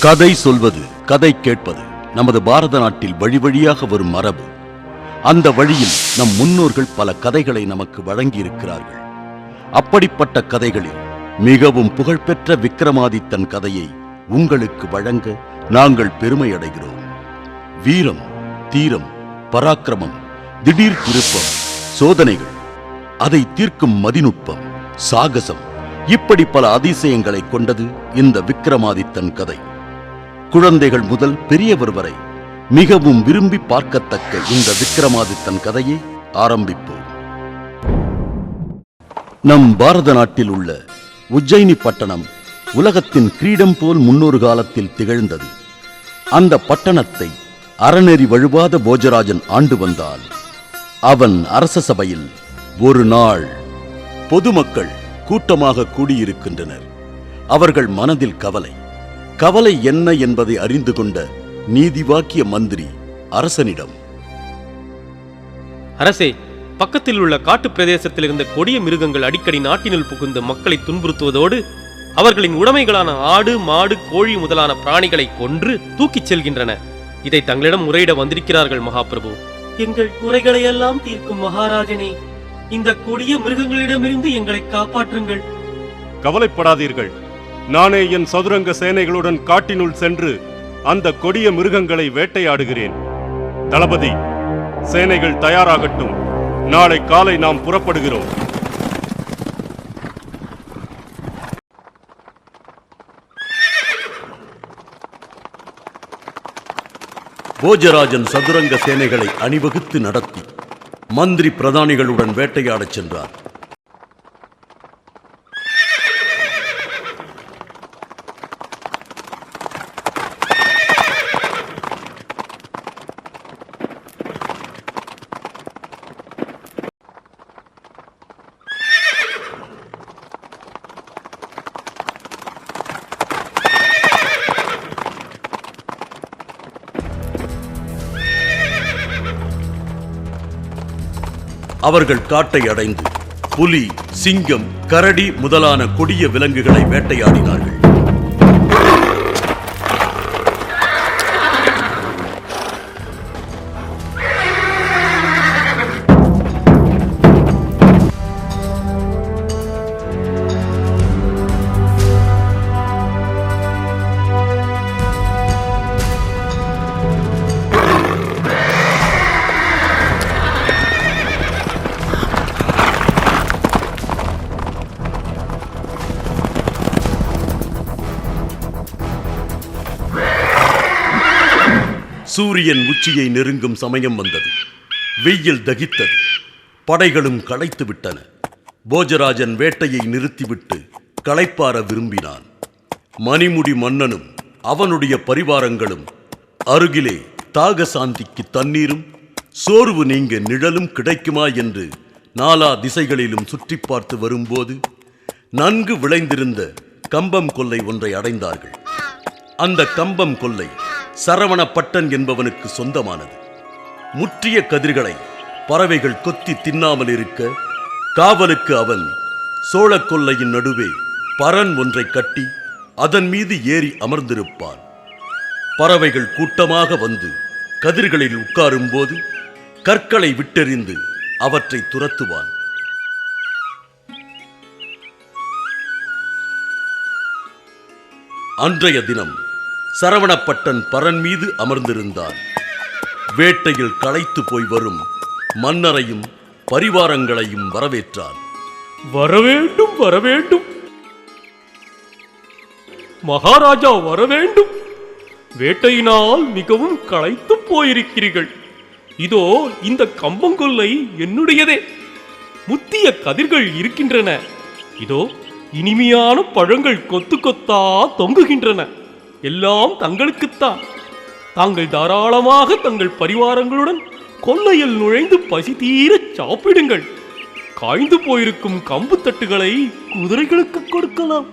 கதை சொல்வது கதை கேட்பது நமது பாரத நாட்டில் வழி வழியாக வரும் மரபு. அந்த வழியில் நம் முன்னோர்கள் பல கதைகளை நமக்கு வழங்கியிருக்கிறார்கள். அப்படிப்பட்ட கதைகளில் மிகவும் புகழ்பெற்ற விக்ரமாதித்தன் கதையை உங்களுக்கு வழங்க நாங்கள் பெருமை அடைகிறோம். வீரம் தீரம் பராக்கிரமம் திடீர் திருப்பம் சோதனைகள் அதை தீர்க்கும் மதிநுட்பம் சாகசம் இப்படி பல அதிசயங்களை கொண்டது இந்த விக்ரமாதித்தன் கதை. குழந்தைகள் முதல் பெரியவர் வரை மிகவும் விரும்பி பார்க்கத்தக்க இந்த விக்ரமாதித்தன் கதையை ஆரம்பிப்போம். நம் பாரத நாட்டில் உள்ள உஜ்ஜயினி பட்டணம் உலகத்தின் கிரீடம் போல் முன்னொரு காலத்தில் திகழ்ந்தது. அந்த பட்டணத்தை அறநெறி வழுவாத போஜராஜன் ஆண்டு வந்தால் அவன் அரச சபையில் ஒரு நாள் பொதுமக்கள் கூட்டமாக கூடியிருக்கின்றனர். அவர்கள் மனதில் கவலை கவலை என்ன என்பதை அறிந்து கொண்ட நீதிவாக்கிய மந்திரி அரசனிடம் அரசே பக்கத்தில் உள்ள காட்டு பிரதேசத்தில் இருந்த கொடிய மிருகங்கள் அடிக்கடி நாட்டினுள் புகுந்து மக்களை துன்புறுத்துவதோடு அவர்களின் உடைமைகளான ஆடு மாடு கோழி முதலான பிராணிகளை கொன்று தூக்கிச் செல்கின்றன. இதை தங்களிடம் முறையிட வந்திருக்கிறார்கள் மகாபிரபு. எங்கள் குறைகளை எல்லாம் தீர்க்கும் மகாராஜனே இந்த கொடிய மிருகங்களிடமிருந்து எங்களை காப்பாற்றுங்கள். கவலைப்படாதீர்கள். நானே என் சதுரங்க சேனைகளுடன் காட்டினுள் சென்று அந்த கொடிய மிருகங்களை வேட்டையாடுகிறேன். தளபதி சேனைகள் தயாராகட்டும். நாளை காலை நாம் புறப்படுகிறோம். போஜராஜன் சதுரங்க சேனைகளை அணிவகுத்து நடத்தி மந்திரி பிரதானிகளுடன் வேட்டையாடச் சென்றார். அவர்கள் காட்டை அடைந்து புலி சிங்கம் கரடி முதலான கொடிய விலங்குகளை வேட்டையாடினார்கள். சூரியன் உச்சியை நெருங்கும் சமயம் வந்தது. வெயில் தகித்தது. படைகளும் களைத்து விட்டன. போஜராஜன் வேட்டையை நிறுத்திவிட்டு களைப்பார விரும்பினான். மணிமுடி மன்னனும் அவனுடைய பரிவாரங்களும் அருகிலே தாக சாந்திக்கு தண்ணீரும் சோர்வு நீங்க நிழலும் கிடைக்குமா என்று நாலா திசைகளிலும் சுற்றி பார்த்து வரும்போது நன்கு விளைந்திருந்த கம்பம் கொல்லை ஒன்றை அடைந்தார்கள். அந்த கம்பம் கொல்லை சரவணப்பட்டன் என்பவனுக்கு சொந்தமானது. முற்றிய கதிர்களை பறவைகள் கொத்தி தின்னாமல் இருக்க காவலுக்கு அவன் சோழ கொல்லையின் நடுவே பரன் ஒன்றை கட்டி அதன் மீது ஏறி அமர்ந்திருப்பான். பறவைகள் கூட்டமாக வந்து கதிர்களில் உட்காரும்போது கற்களை விட்டெறிந்து அவற்றை துரத்துவான். அன்றைய தினம் சரவணப்பட்டன் பரன் மீது அமர்ந்திருந்தான். வேட்டையில் களைத்து போய் வரும் மன்னரையும் பரிவாரங்களையும் வரவேற்றான். வரவேண்டும் வரவேண்டும். மகாராஜா வரவேண்டும். வேட்டையினால் மிகவும் களைத்து போயிருக்கிறீர்கள். இதோ இந்த கம்பங்கொல்லை என்னுடையதே. முத்திய கதிர்கள் இருக்கின்றன. இதோ இனிமையான பழங்கள் கொத்து கொத்தா தொங்குகின்றன. எல்லாம் தங்களுக்குத்தான். தாங்கள் தாராளமாக தங்கள் பரிவாரங்களுடன் கொல்லையில் நுழைந்து பசி தீரச் சாப்பிடுங்கள். காய்ந்து போயிருக்கும் கம்பு தட்டுகளை குதிரைகளுக்கு கொடுக்கலாம்.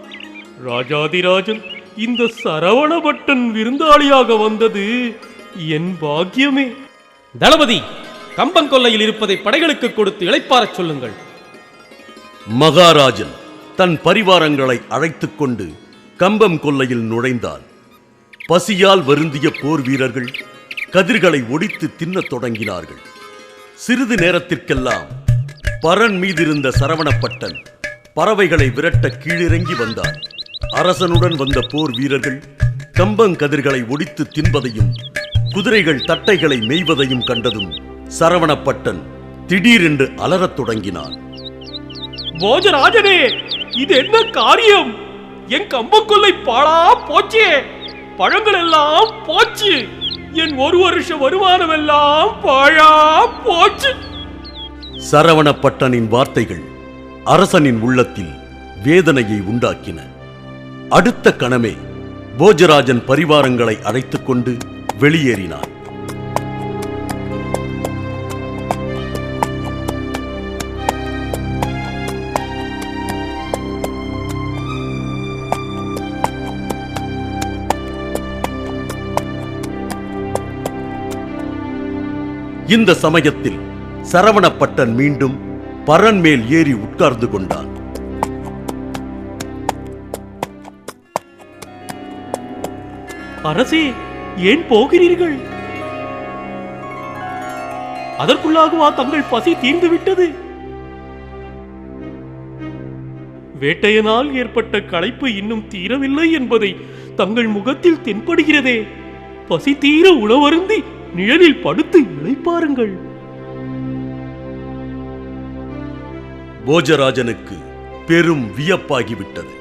ராஜாதிராஜன் இந்த சரவணபட்டன் விருந்தாளியாக வந்தது என் பாக்கியமே. தளபதி கம்பங்கொல்லையில் இருப்பதை படைகளுக்கு கொடுத்து இளைப்பாரச் சொல்லுங்கள். மகாராஜன் தன் பரிவாரங்களை அழைத்துக் கொண்டு கம்பம் கொல்லையில் நுழைந்தான். பசியால் வருந்திய போர் வீரர்கள் கதிர்களை ஒடித்து தின்னத் தொடங்கினார்கள். சிறிது நேரத்திற்கெல்லாம் பரன் மீதிருந்த சரவணப்பட்டன் பறவைகளை விரட்ட கீழிறங்கி வந்தார் அரசனுடன் வந்த போர் வீரர்கள் கம்பங்கதிர்களை ஒடித்து தின்பதையும் குதிரைகள் தட்டைகளை மெய்வதையும் கண்டதும் சரவணப்பட்டன் திடீரென்று அலறத் தொடங்கினான். போஜராஜனே இது என்ன காரியம்? என் கம்பங்கொல்லை பாழா போச்சே! பழங்கள் எல்லாம் போச்சு. என் ஒரு வருஷ வருமானம் எல்லாம் பாழா போச்சு. சரவணப்பட்டனின் வார்த்தைகள் அரசனின் உள்ளத்தில் வேதனையை உண்டாக்கின. அடுத்த கணமே போஜராஜன் பரிவாரங்களை அழைத்துக் கொண்டு வெளியேறினான். இந்த சமயத்தில் சரவணப்பட்டன் மீண்டும் பரன் மேல் ஏறி உட்கார்ந்து கொண்டான். அரசே ஏன் போகிறீர்கள்? அதற்குள்ளாகவா தங்கள் பசி தீர்ந்து விட்டது வேட்டையனால் ஏற்பட்ட களைப்பு இன்னும் தீரவில்லை என்பதை தங்கள் முகத்தில் தென்படுகிறதே. பசி தீர உணவருந்தி நிழலில் படுத்து இளைப்பாருங்கள் போஜராஜனுக்கு பெரும் வியப்பாகிவிட்டது.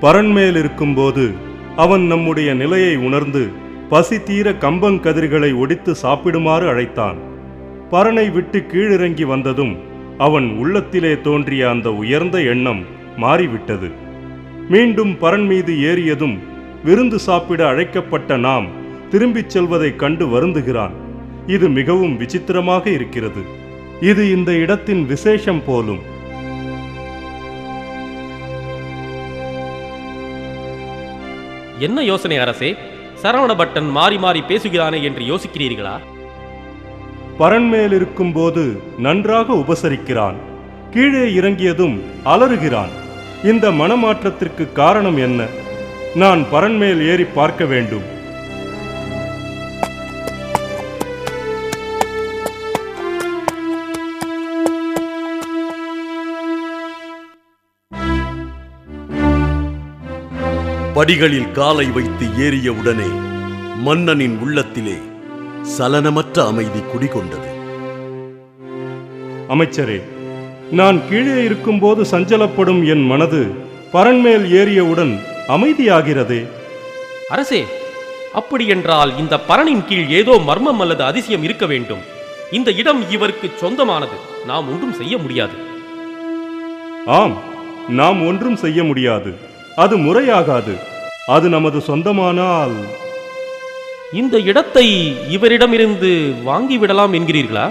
பரன்மேல் இருக்கும்போது அவன் நம்முடைய நிலையை உணர்ந்து பசி தீர கம்பங்கதிர்களை ஒடித்து சாப்பிடுமாறு அழைத்தான். பரனை விட்டு கீழிறங்கி வந்ததும் அவன் உள்ளத்திலே தோன்றிய அந்த உயர்ந்த எண்ணம் மாறிவிட்டது. மீண்டும் பரன் மீது ஏறியதும் விருந்து சாப்பிட அழைக்கப்பட்ட நாம் திரும்பிச் செல்வதைக் கண்டு வருந்துகிறான். இது மிகவும் விசித்திரமாக இருக்கிறது. இது இந்த இடத்தின் விசேஷம் போலும். என்ன யோசனை அரசே? சரவணபட்டன் மாறி மாறி பேசுகிறானே என்று யோசிக்கிறீர்களா? பரன்மேல் இருக்கும்போது நன்றாக உபசரிக்கிறான். கீழே இறங்கியதும் அலறுகிறான். இந்த மனமாற்றத்திற்கு காரணம் என்ன? நான் பரன்மேல் ஏறி பார்க்க வேண்டும். படிகளில் காலை வைத்து ஏறிய உடனே மன்னனின் உள்ளத்திலே சலனமற்ற அமைதி குடிகொண்டது. அமைச்சரே நான் கீழே இருக்கும்போது சஞ்சலப்படும் என் மனது பரன்மேல் ஏறியவுடன் அமைதியாகிறதே. அரசே அப்படியென்றால் இந்த பரனின் கீழ் ஏதோ மர்மம் அல்லது அதிசயம் இருக்க வேண்டும். இந்த இடம் இவருக்கு சொந்தமானது நாம் ஒன்றும் செய்ய முடியாது. ஆம் நாம் ஒன்றும் செய்ய முடியாது. அது முறையாகாது. அது நமது சொந்தமானால். இந்த இடத்தை இவரிடமிருந்து வாங்கிவிடலாம் என்கிறீர்களா?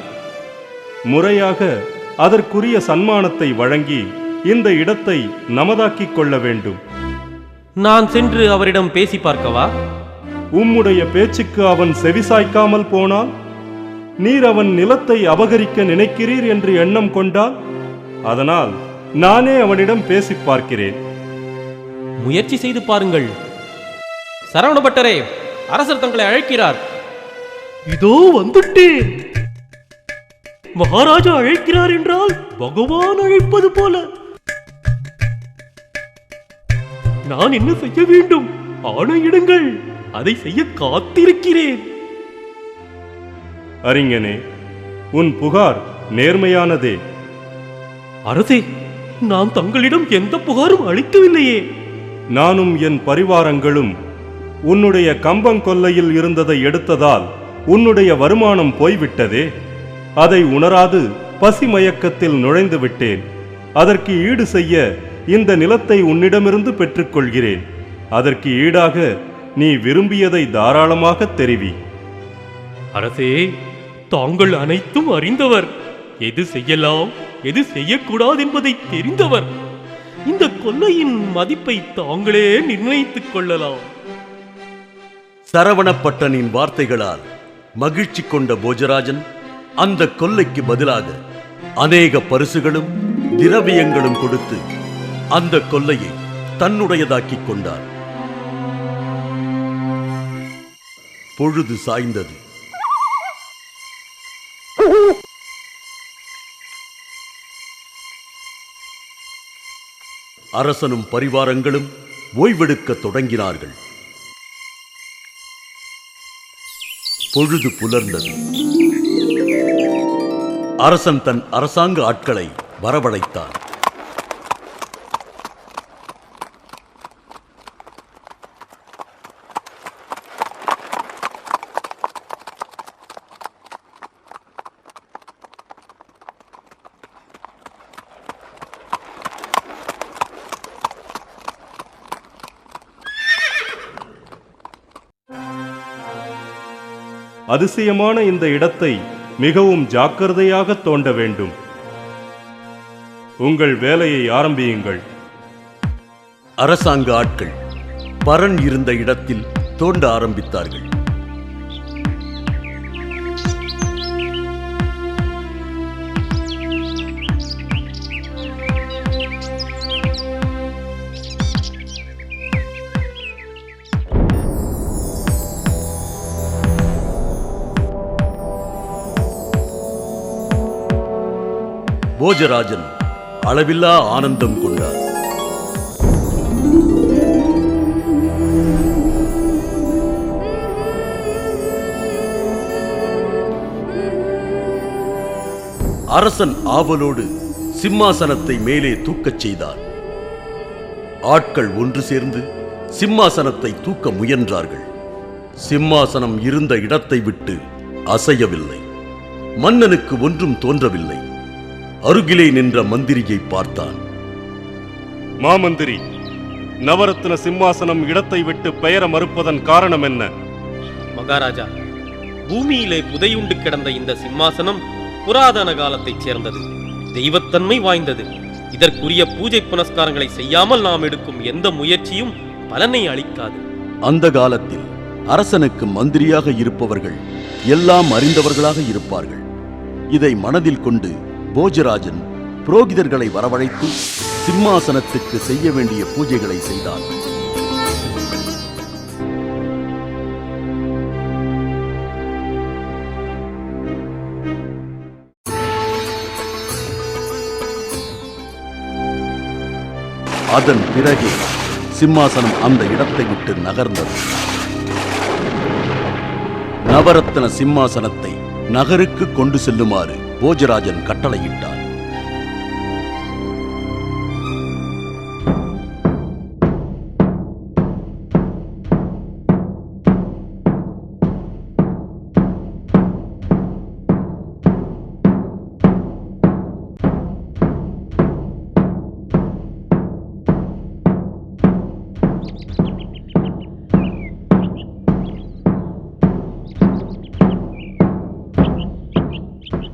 முறையாக அதற்குரிய சன்மானத்தை வழங்கி இந்த இடத்தை நமதாக்கிக் கொள்ள வேண்டும். நான் சென்று அவரிடம் பேசி பார்க்கவா? உம்முடைய பேச்சுக்கு அவன் செவிசாய்க்காமல் போனால்? நீர் அவன் நிலத்தை அபகரிக்க நினைக்கிறீர் என்று எண்ணம் கொண்டால்? அதனால் நானே அவனிடம் பேசிப் பார்க்கிறேன். முயற்சி செய்து பாருங்கள். சரவணபட்டரே அரசர் தங்களை அழைக்கிறார். இதோ வந்துட்டேன். மகாராஜா அழைக்கிறார் என்றால் பகவான் அழைப்பது போல. நான் என்ன செய்ய வேண்டும்? ஆணையிடுங்கள். அதை செய்ய காத்திருக்கிறேன். அறிஞனே உன் புகார் நேர்மையானதே. அரசே நான் தங்களிடம் எந்த புகாரும் அளிக்கவில்லையே. நானும் என் பரிவாரங்களும் உன்னுடைய கம்பங்கொல்லையில் இருந்ததை எடுத்ததால் உன்னுடைய வருமானம் போய்விட்டதே. அதை உணராது பசி மயக்கத்தில் நுழைந்து விட்டேன். அதற்கு ஈடு செய்ய இந்த நிலத்தை உன்னிடமிருந்து பெற்றுக்கொள்கிறேன். அதற்கு ஈடாக நீ விரும்பியதை தாராளமாக தெரிவி. அரசே தாங்கள் அனைத்தும் அறிந்தவர். எது செய்யலாம் எது செய்யக்கூடாது என்பதை தெரிந்தவர். இந்த கொல்லையின் மதிப்பை தாங்களே நிர்ணயித்துக் கொள்ளலாம். சரவணப்பட்டனின் வார்த்தைகளால் மகிழ்ச்சி கொண்ட போஜராஜன் அந்த கொல்லைக்கு பதிலாக அநேக பரிசுகளும் திரவியங்களும் கொடுத்து அந்த கொல்லையை தன்னுடையதாக்கிக் கொண்டார். பொழுது சாய்ந்தது. அரசனும் பரிவாரங்களும் ஓய்வெடுக்கத் தொடங்கினார்கள். பொழுது புலர்ந்தது. அரசன் தன் அரசாங்க ஆட்களை வரவழைத்தான். அதிசயமான இந்த இடத்தை மிகவும் ஜாக்கிரதையாக தோண்ட வேண்டும். உங்கள் வேலையை ஆரம்பியுங்கள். அரசாங்க ஆட்கள் பரன் இருந்த இடத்தில் தோண்ட ஆரம்பித்தார்கள். போஜராஜன் அளவில்லா ஆனந்தம் கொண்டார். அரசன் ஆவலோடு சிம்மாசனத்தை மேலே தூக்கச் செய்தார். ஆட்கள் ஒன்று சேர்ந்து சிம்மாசனத்தை தூக்க முயன்றார்கள். சிம்மாசனம் இருந்த இடத்தை விட்டு அசையவில்லை. மன்னனுக்கு ஒன்றும் தோன்றவில்லை. அருகிலே நின்ற மந்திரியை பார்த்தான். மாமந்திரி நவரத்ன சிம்மாசனம் இடத்தை விட்டு பெயர மறுப்பதன் காரணம் என்ன? மகாராஜா பூமியிலே புதையுண்டு கிடந்த இந்த சிம்மாசனம் புராதன காலத்தைச் சேர்ந்தது. தெய்வத்தன்மை வாய்ந்தது. இதற்குரிய பூஜை புனஸ்காரங்களை செய்யாமல் நாம் எடுக்கும் எந்த முயற்சியும் பலனை அளிக்காது. அந்த காலத்தில் அரசனுக்கு மந்திரியாக இருப்பவர்கள் எல்லாம் அறிந்தவர்களாக இருப்பார்கள். இதை மனதில் கொண்டு போஜராஜன் புரோகிதர்களை வரவழைத்து சிம்மாசனத்துக்கு செய்ய வேண்டிய பூஜைகளை செய்தான் அதன் பிறகே சிம்மாசனம் அந்த இடத்தை விட்டு நகர்ந்தது. நவரத்ன சிம்மாசனத்தை நகருக்கு கொண்டு செல்லுமாறு போஜராஜன் கட்டளையிட்டார்.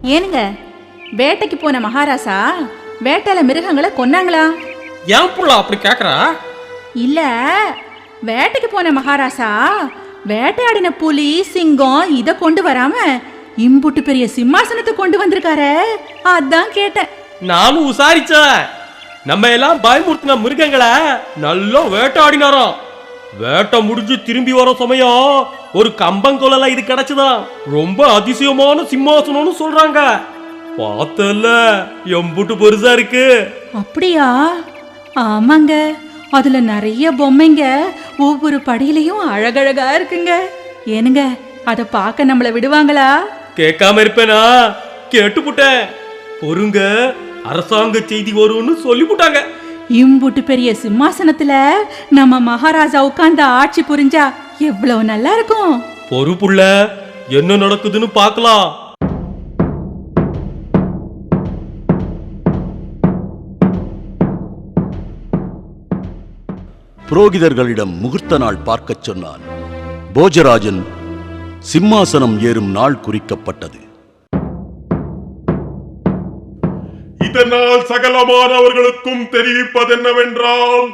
ஏனுங்க? வேட்டைக்கு போன மகாராசா வேட்டையில மிருகங்களை கொன்னாங்களா? ஏன் புள்ள அப்படி கேக்குறா? இல்ல வேட்டைக்கு போன மகாராசா வேட்டையாடின புலி சிங்கம் இத கொண்டு வராம இம்புட்டு பெரிய சிம்மாசனத்தை கொண்டு வந்திருக்காரே? அதான் கேட்டேன். நானும் விசாரிச்ச நம்ம எல்லாம் பயமுறுத்தின மிருகங்களை நல்லா வேட்டாடினாராம் வேட்டை முடிஞ்சு திரும்பி வர சமயம் ஒரு கம்பங்கொலல இது கிடைச்சுதான் ரொம்ப அதிசயமான சிம்மாசனம்னு சொல்றாங்க. பார்த்தல எம்புட்டு பெருசா இருக்கு. அப்படியா? ஆமாங்க. அதுல நிறைய பொம்மைங்க ஒவ்வொரு படியிலையும் அழகழகா இருக்குங்க. ஏனுங்க அத பார்க்க நம்மள விடுவாங்களா? கேட்காம இருப்பேனா? கேட்டுப்புட்டேன். பொறுங்க அரசாங்க செய்தி வரும்னு சொல்லிப்புட்டாங்க. இம்புட்டு பெரிய சிம்மாசனத்துல நம்ம மகாராஜா உட்கார்ந்து ஆட்சி புரிஞ்சா எவ்வளவு நல்லா இருக்கும்? பொறுப்புள்ள என்ன நடக்குதுன்னு பார்க்கலாம். புரோகிதர்களிடம் முகூர்த்த நாள் பார்க்கச் சொன்னான். போஜராஜன் சிம்மாசனம் ஏறும் நாள் குறிக்கப்பட்டது. இதனால் சகலமானவர்களுக்கும் தெரிவிப்பதென்னவென்றால்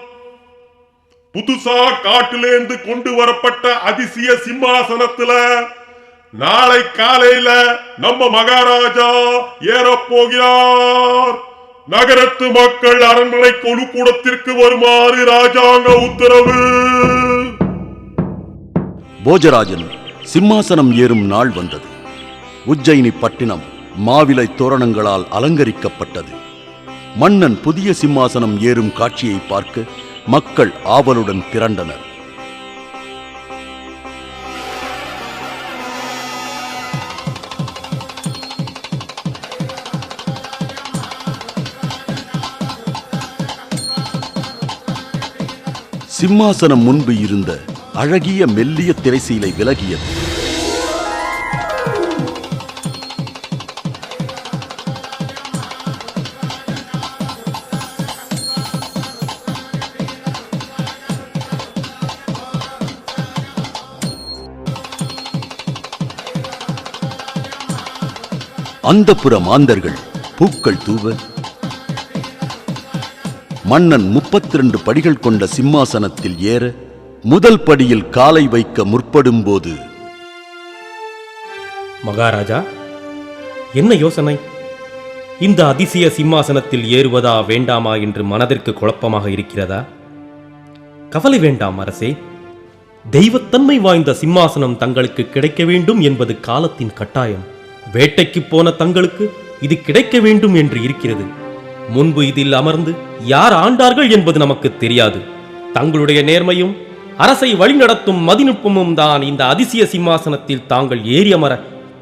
புதுசா காட்டிலேந்து கொண்டு வரப்பட்ட அதிசய சிம்மாசனத்துல நாளை காலையில நம்ம மகாராஜா ஏறப்போகிறார். நகரத்து மக்கள் அரண்மனை கொழு கூடத்திற்கு வருமாறு ராஜாங்க உத்தரவு. போஜராஜன் சிம்மாசனம் ஏறும் நாள் வந்தது. உஜ்ஜயினி பட்டினம் மாவிலை தோரணங்களால் அலங்கரிக்கப்பட்டது. மன்னன் புதிய சிம்மாசனம் ஏறும் காட்சியை பார்க்க மக்கள் ஆவலுடன் திரண்டனர். சிம்மாசனம் முன்பு இருந்த அழகிய மெல்லிய திரைசீலை விலகியது. அந்தப்புற மாந்தர்கள். பூக்கள் தூவ. மன்னன் முப்பத்தி ரெண்டு படிகள் கொண்ட சிம்மாசனத்தில் ஏற முதல் படியில் காலை வைக்க முற்படும்போது மகாராஜா என்ன யோசனை? இந்த அதிசய சிம்மாசனத்தில் ஏறுவதா வேண்டாமா என்று மனதிற்கு குழப்பமாக இருக்கிறதா? கவலை வேண்டாம் அரசே. தெய்வத்தன்மை வாய்ந்த சிம்மாசனம் தங்களுக்கு கிடைக்க வேண்டும் என்பது காலத்தின் கட்டாயம். வேட்டைக்கு போன தங்களுக்கு இது கிடைக்க வேண்டும் என்று இருக்கிறது. முன்பு இதில் அமர்ந்து யார் ஆண்டார்கள் என்பது நமக்கு தெரியாது. தங்களுடைய நேர்மையும் அரசை வழிநடத்தும் மதிநுட்பமும் தான் இந்த அதிசய சிம்மாசனத்தில் தாங்கள் ஏறி அமர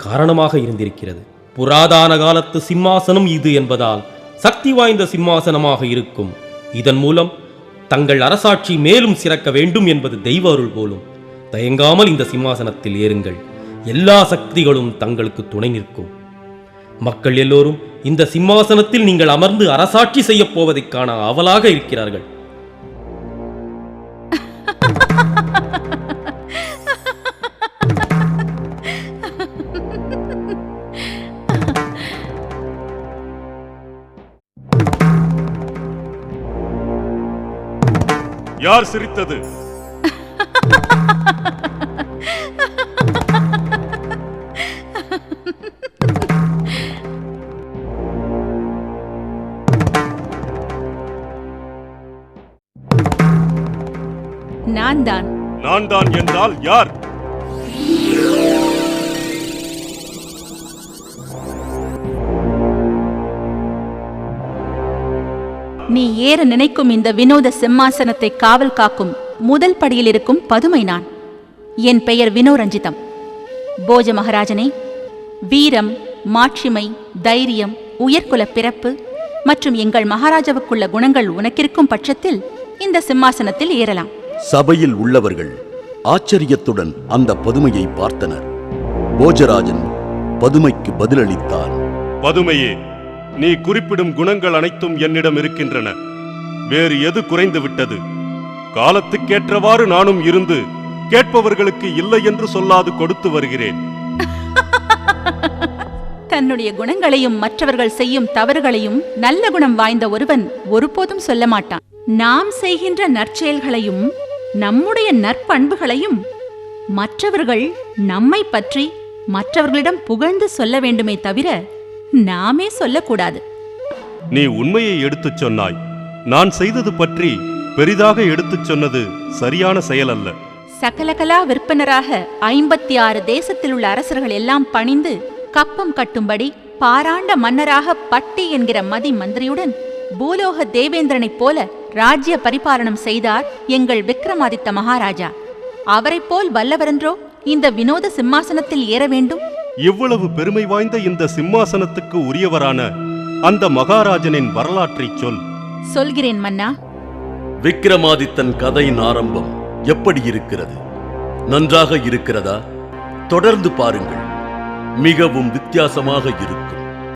காரணமாக இருந்திருக்கிறது. புராதான காலத்து சிம்மாசனம் இது என்பதால் சக்தி வாய்ந்த சிம்மாசனமாக இருக்கும். இதன் மூலம் தங்கள் அரசாட்சி மேலும் சிறக்க வேண்டும் என்பது தெய்வ அருள் போலும். தயங்காமல் இந்த சிம்மாசனத்தில் ஏறுங்கள். எல்லா சக்திகளும் தங்களுக்கு துணை நிற்கும். மக்கள் எல்லோரும் இந்த சிம்மாசனத்தில் நீங்கள் அமர்ந்து அரசாட்சி செய்யப் போவதைக் காண ஆவலாக இருக்கிறார்கள். யார் சிரித்தது? நான் தான் என்றால் யார்? நீ ஏற நினைக்கும் இந்த வினோத சிம்மாசனத்தை காவல் காக்கும் முதல் படியில் இருக்கும் பதுமை நான். என் பெயர் வினோரஞ்சிதம். போஜ மகாராஜனே வீரம் மாட்சிமை தைரியம் உயர்குல பிறப்பு மற்றும் எங்கள் மகாராஜாவுக்குள்ள குணங்கள் உனக்கிருக்கும் பட்சத்தில் இந்த சிம்மாசனத்தில் ஏறலாம். சபையில் உள்ளவர்கள் ஆச்சரியத்துடன் அந்த பதுமையை பார்த்தனர். போஜராஜன் பதுமைக்கு பதிலளித்தான் பதுமையே நீ குறிப்பிடும் குணங்கள் அனைத்தும் என்னிடம் இருக்கின்றன. வேறு எது குறைந்து விட்டது? காலத்துக்கேற்றவாறு நானும் இருந்து கேட்பவர்களுக்கு இல்லை என்று சொல்லாது கொடுத்து வருகிறேன். தன்னுடைய குணங்களையும் மற்றவர்கள் செய்யும் தவறுகளையும் நல்ல குணம் வாய்ந்த ஒருவன் ஒருபோதும் சொல்ல மாட்டான். நாம் செய்கின்ற நற்செயல்களையும் நம்முடைய நற்பண்புகளையும் மற்றவர்கள் நம்மை பற்றி மற்றவர்களிடம் புகழ்ந்து சொல்ல வேண்டுமே தவிர நாமே சொல்லக்கூடாது. நீ உண்மையை எடுத்துச் சொன்னாய். நான் செய்தது பற்றி பெரிதாக எடுத்துச் சொன்னது சரியான செயல் அல்ல சகலகலா விற்பனராக ஐம்பத்தி ஆறு தேசத்தில் உள்ள அரசர்கள் எல்லாம் பணிந்து கப்பம் கட்டும்படி பாராண்ட மன்னராக பட்டி என்கிற மதி மந்திரியுடன் பூலோக தேவேந்திரனைப் போல ராஜ்ய பரிபாலனம் செய்தார் எங்கள் விக்ரமாதித்த மகாராஜா. அவரைப் போல் வல்லவரென்றோ? இந்த வினோத சிம்மாசனத்தில் ஏற வேண்டும்? இவ்வளவு பெருமை வாய்ந்த இந்த சிம்மாசனத்துக்கு உரியவரான அந்த மகாராஜனின் வரலாற்றைச் சொல். சொல்கிறேன் மன்னா. விக்ரமாதித்தன் கதையின் ஆரம்பம் எப்படி இருக்கிறது? நன்றாக இருக்கிறதா? தொடர்ந்து பாருங்கள். மிகவும் வித்தியாசமாக இருக்கும்.